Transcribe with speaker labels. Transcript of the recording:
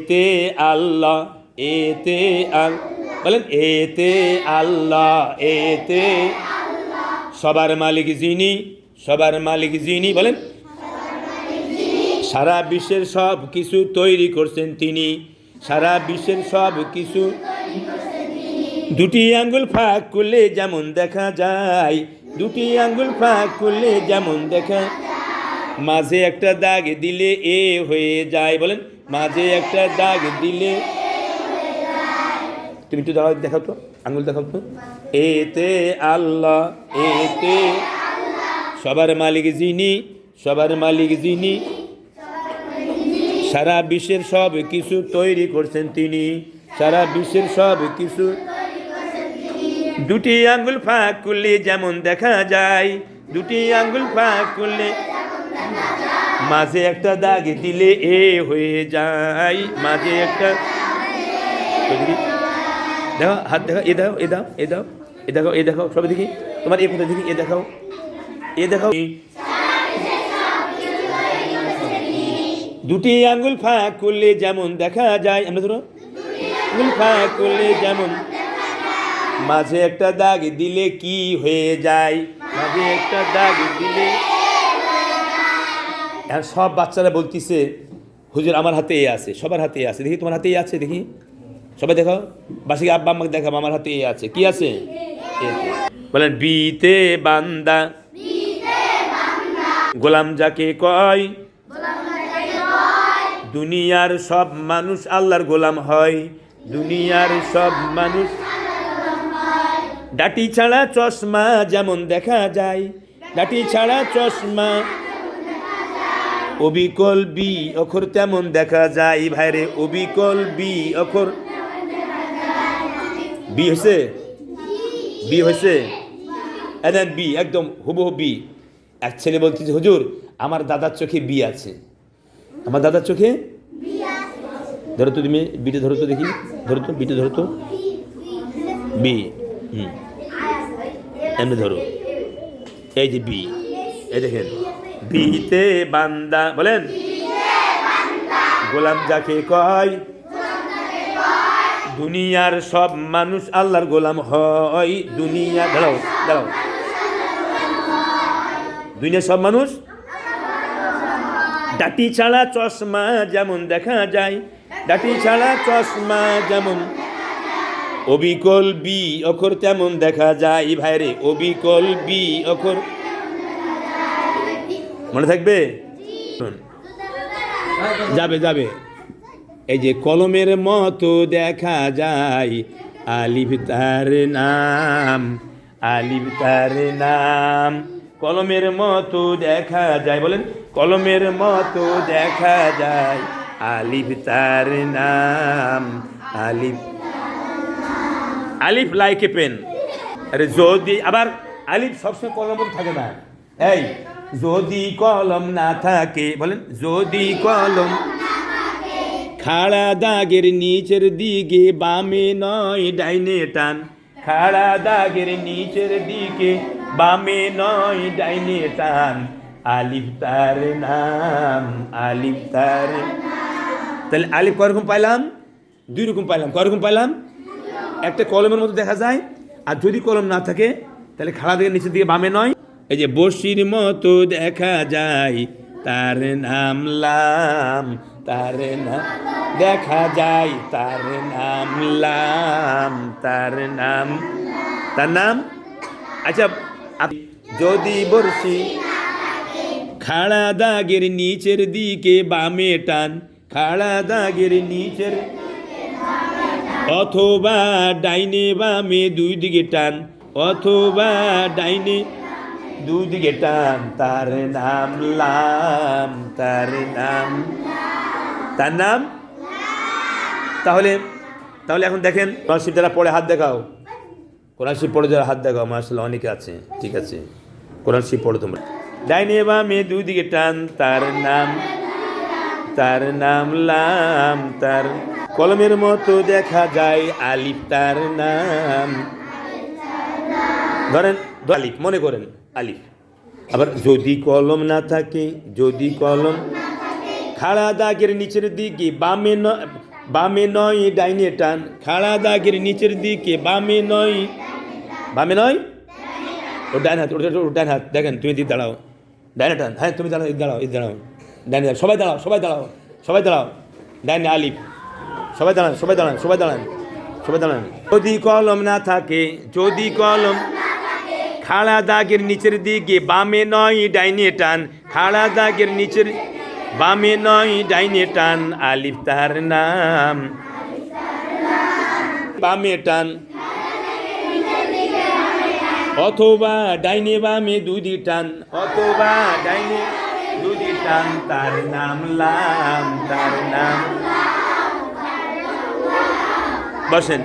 Speaker 1: এতে আল্লাহ, এতে বলেন, এতে আল্লাহ, এতে সবার মালিক যিনি, সবার মালিক যিনি, বলেন, সারা বিশ্বের সব কিছু তৈরি করছেন তিনি, সারা বিশ্বের সব কিছু দুটি আঙ্গুল ফাঁক করলে যেমন দেখা যায়, দুটি আঙ্গুল ফাঁক করলে যেমন দেখা, মাঝে একটা দাগ দিলে এ হয়ে যায়, বলেন মাঝে একটা দাগ দিলে। তুমি একটু দাঁড়াও, দেখাও তো আঙ্গুল দেখাও তো। এতে আল্লাহ, এতে সবার মালিক যিনি, সবার মালিক যিনি। সারা বিশ্বের সব কিছু তৈরি করছেন তিনি। সারা বিশ্বের সব কিছু। দুটি আঙ্গুল ফাঁক করলে যেমন দেখা যায়, দুটি আঙ্গুল ফাঁক করলে মাঝে একটা দাগ দিলে এ হয়ে যায়, মাঝে একটা দেখো। হাত দেখো, এ দাও এ দাও এ দাও, এ দেখো এ দেখো, সবাই দেখি। তোমার এ কোথায় দেখি? এ দেখাও। এ দেখাও। দুটি আঙ্গুল ফাঁক করলে যেমন দেখা যায়, আমরা ধরো, আঙ্গুল ফাঁক করলে যেমন মাঝে একটা দাগ দিলে কি হয়ে যায়? মাঝে একটা দাগ দিলে এখন সব বাচ্চারা বলতিছে, হুজুর, আমার হাতে এ আছে, সবার হাতে এ আছে। দেখি, তোমার হাতে এ আছে, দেখি। সবাই দেখো বাসিকে আব্বা আমাকে দেখাবো আমার হাতে এ আছে। কি আছে। বলেন, বিতে বান্দা। গোলাম যাকে কয়? দুনিয়ার সব মানুষ আল্লাহর গোলাম হয়। দুনিয়ার সব মানুষ ডাটি ছাড়া চশমা যেমন দেখা যায়। ডাটি ছাড়া চশমা অবিকল বি অক্ষর তেমন দেখা যায়। ভাইরে অবিকল বি অক্ষর। বি হয়েছে বি হয়েছে এদেন বি, একদম হুবহু বি। এক ছেলে বলতেছে, হুজুর, আমার দাদার চোখে বি আছে। আমার দাদার চোখে? ধরো তো তুমি, বিটে ধরো তো দেখি। ধরো তো, বিটে ধরো তো। বি। হুম। এমনি ধরো। এই যে বি। এই দেখেন। বিতে বান্দা, বলেন? গোলাম যাকে কয়, দুনিয়ার সব মানুষ আল্লাহর গোলাম হয়। দুনিয়া, দাঁড়াও দাঁড়াও। দুনিয়ার সব মানুষ? ডাটি ছাড়া চশমা যেমন দেখা যায়, ডাটি ছাড়া চশমা যেমন অবিকল বি অক্ষর তেমন দেখা যায়। ভাইরে, অবিকল বি অক্ষর মনে থাকবে। যাবে যাবে। এই যে কলমের মতো দেখা যায়, আলিফ তার নাম, আলিফ তার নাম। কলমের মতো দেখা যায়, বলেন। কলমের মতো দেখা যায়, আলিফ তার নাম, আলিফ আলিফ লাইক পেন আরে যদি, আবার আলিফ সবসময় কলম মতো থাকে না। এই যদি কলম না থাকে, বলেন, যদি কলম খাড়া দাগের নিচের দিকে, বামে নয় ডাইনে টান। খাড়া দাগের নিচের দিকে, বামে নয় ডাইনে টান। আলিফ তার নাম, আলিফ তার তাহলে আলিফ কয়রকম পাইলাম? দুই রকম পাইলাম। কয়রকম পাইলাম? একটা কলমের মতো দেখা যায়, আর যদি কলম না থাকে, তাহলে খাড়া দিকে নিচের দিকে বামে নয় এই যে বসির মতো দেখা যায়, তার নাম লাম, তার নাম দেখা যায়, তার নাম লাম, তার নাম তার নাম? আচ্ছা যদি বর্ষি খাড়া দাগের নিচের দিকে বামে টান, খাড়া দাগের নিচের অথবা ডাইনে বামে দুই দিকে টান, অথবা ডাইনে দুই দিকে টান, তার নাম লাম, তার নাম তার নাম? তাহলে তাহলে এখন দেখেন, কোরআন যারা পড়ে, হাত দেখাও। কোরআন শরীফ পড়ে যারা হাত দেখাও মার্শাল্লাহ অনেকে আছে, ঠিক আছে। কোরআন শরীফ পড়ো তোমরা। ডাইনে বামে দুই দিকে টান, তার নাম তার নাম লাম, তার, কলমের মতো দেখা যায় আলিফ, তার নাম। ধরেন আলিফ, মনে করেন। আলিফ। আবার যদি কলম না থাকে, যদি কলম খাড়া দাগের নিচের দিকে, বামে বামে নয় ডাইনে টান, খাড়া দাগের নিচের দিকে, বামে নয় বামে নয়? ও ডান হাত ওটা ডান হাত দেখেন, তুমি দিক দাঁড়াও। ডাইনে টান হ্যাঁ তুমি দাঁড়াও দাঁড়াও এই দাঁড়াও। ডাইনে সবাই দাঁড়াও সবাই দাঁড়াও সবাই দাঁড়াও। ডাইনে আলিফ, সবাই দাঁড়ান সবাই দাঁড়ান সবাই দাঁড়ান সবাই দাঁড়ান। যদি কলম না থাকে, যদি কলম খাড়া দাগের নিচের দিকে, বামে নয় ডাইনে টান। খাড়া দাগের নিচের, বামে নয় ডাইনে টান। আলিফ তার নাম। বামে টান। অথবা ডাইনে বামে দুদি টান। অথবা ডাইনে দুদি টান। তার নাম লাম, তার নাম। বসেন।